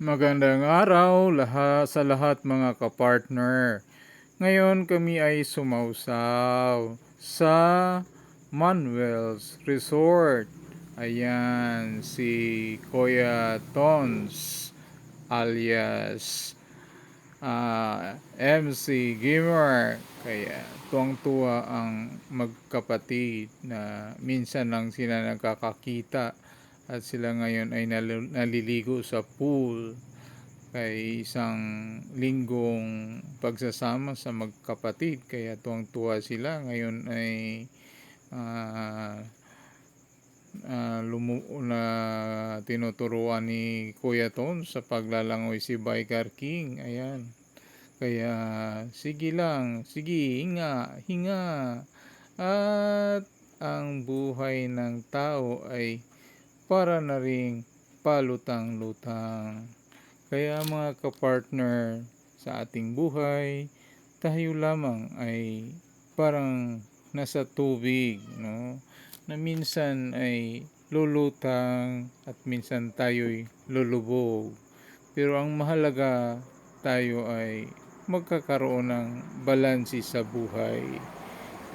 Magandang araw lahat sa lahat mga kapartner. Ngayon kami ay sumausaw sa Manuel's Resort. Ayan si Kuya Tons alias ah, MC Gamer. Kaya tuwang-tuwa ang magkapatid na minsan lang sila nagkakakita at sila ngayon ay nal- naliligo sa pool kay isang linggong pagsasama sa magkapatid. Kaya tuwang-tuwa sila. Ngayon ay ah, ah, lumu- na tinuturuan ni Kuya Ton sa paglalangoy si Biker King. Ayan. Kaya sige lang. Sige hinga hinga. At ang buhay ng tao ay para na ring palutang-lutang. Kaya mga kapartner sa ating buhay, tayo lamang ay parang nasa tubig, no? Na minsan ay lulutang at minsan tayo'y lulubog. Pero ang mahalaga tayo ay magkakaroon ng balansi sa buhay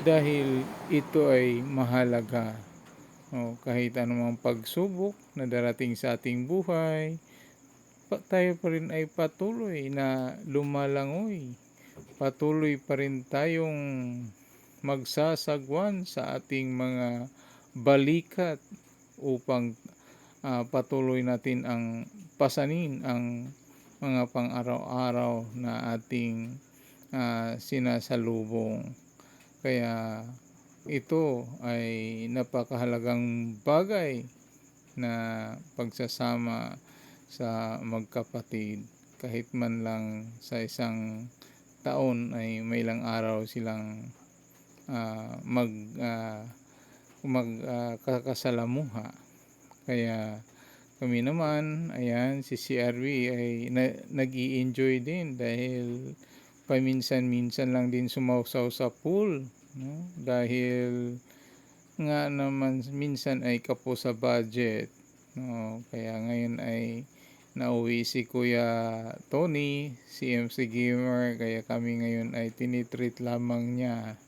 dahil ito ay mahalaga o, kahit anumang pagsubok na darating sa ating buhay, tayo pa rin ay patuloy na lumalangoy. Patuloy pa rin tayong magsasagwan sa ating mga balikat upang ah, patuloy natin ang pasanin ang mga pang-araw-araw na ating ah, sinasalubong. Kaya ito ay napakahalagang bagay na pagsasama sa magkapatid. Kahit man lang sa isang taon ay may ilang araw silang ah, mag ah, mag ah, kakasalamuha. Kaya kami naman ayan si CRV ay na, nag-i-enjoy din dahil paminsan-minsan lang din sumausaw sa pool no? dahil nga naman minsan ay kapo sa budget no? kaya ngayon ay nauwi si Kuya Tony si MC Gamer kaya kami ngayon ay tinitreat lamang niya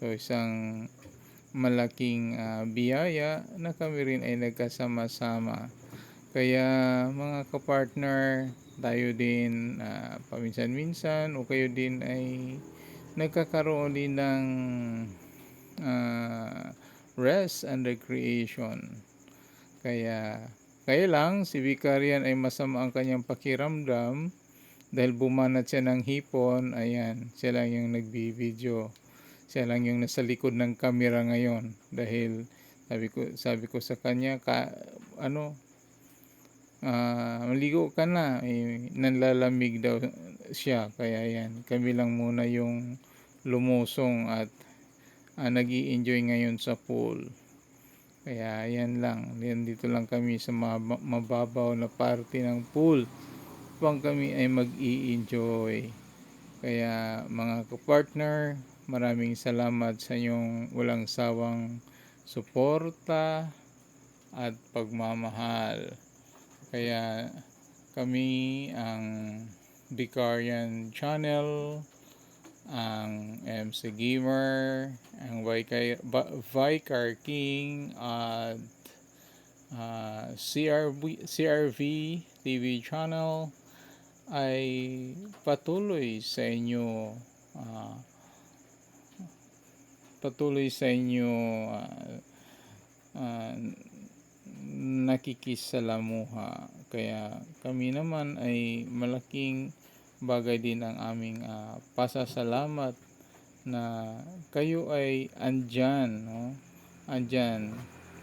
so isang malaking ah, biyaya na kami rin ay nagkasama-sama kaya mga kapartner tayo din ah, paminsan-minsan o kayo din ay nagkakaroon din ng ah, rest and recreation. Kaya, kaya lang, si Vicarian ay masama ang kanyang pakiramdam dahil bumanat siya ng hipon, ayan, siya lang yung nagbibideo. Siya lang yung nasa likod ng camera ngayon dahil sabi ko sabi ko sa kanya ka ano ah maligo ka na eh, nanlalamig daw siya. Kaya yan kami lang muna yung lumusong at ah, nag enjoy ngayon sa pool. Kaya yan lang dito lang kami sa mab- mababaw na parte ng pool. Upang kami ay mag enjoy kaya mga kapartner maraming salamat sa inyong walang sawang suporta at pagmamahal. Kaya kami ang Vicarian Channel, ang MC Gamer, ang Vicar, Vicar King, at ah, CRV, CRV TV Channel ay patuloy sa inyo ah, patuloy sa inyo ah, ah, nakikisalamuha. Kaya kami naman ay malaking bagay din ang aming ah, pasasalamat na kayo ay andyan, no? Andyan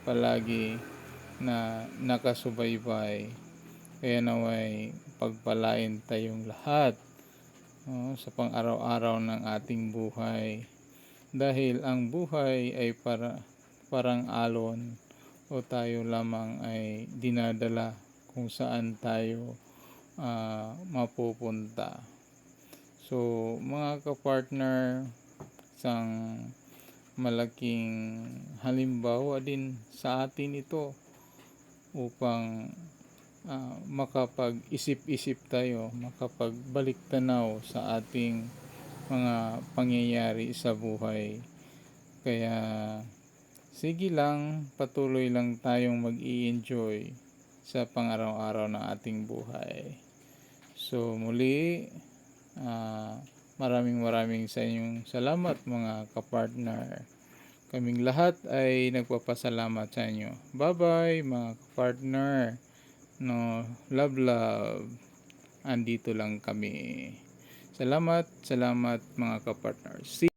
palagi na nakasubaybay. Kaya naway pagpalain tayong lahat no? sa pang-araw-araw ng ating buhay. Dahil ang buhay ay para parang alon o tayo lamang ay dinadala kung saan tayo ah, mapupunta. So, mga kapartner, isang malaking halimbawa din sa atin ito upang ah, makapag-isip-isip tayo, makapagbalik tanaw sa ating mga pangyayari sa buhay. Kaya sige lang, patuloy lang tayong mag-i-enjoy sa pang-araw-araw ng ating buhay. So muli, ah, maraming maraming sa inyong salamat mga kapartner. Kaming lahat ay nagpapasalamat sa inyo. Bye-bye mga kapartner. No, love love. Andito lang kami. Salamat, salamat mga kapartner. See